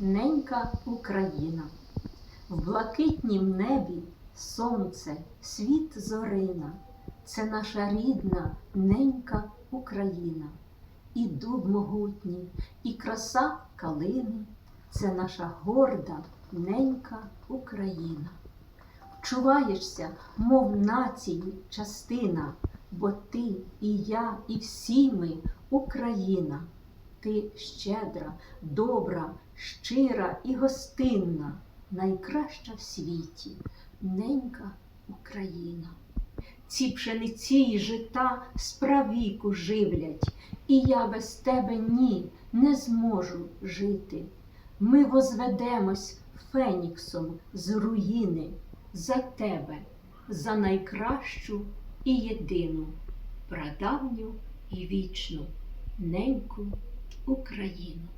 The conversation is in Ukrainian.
ненька Україна, в блакитнім небі сонце, світ зорина, це наша рідна ненька Україна, і дуб могутній, і краса калини, це наша горда ненька Україна. Вчуваєшся, мов нації частина, бо ти і я, і всі ми Україна. Ти щедра, добра, щира і гостинна, найкраща в світі, ненька Україна. Ці пшениці й жита справіку живлять, і я без тебе ні не зможу жити. Ми возведемось феніксом з руїни за тебе, за найкращу і єдину, прадавню і вічну неньку Україну.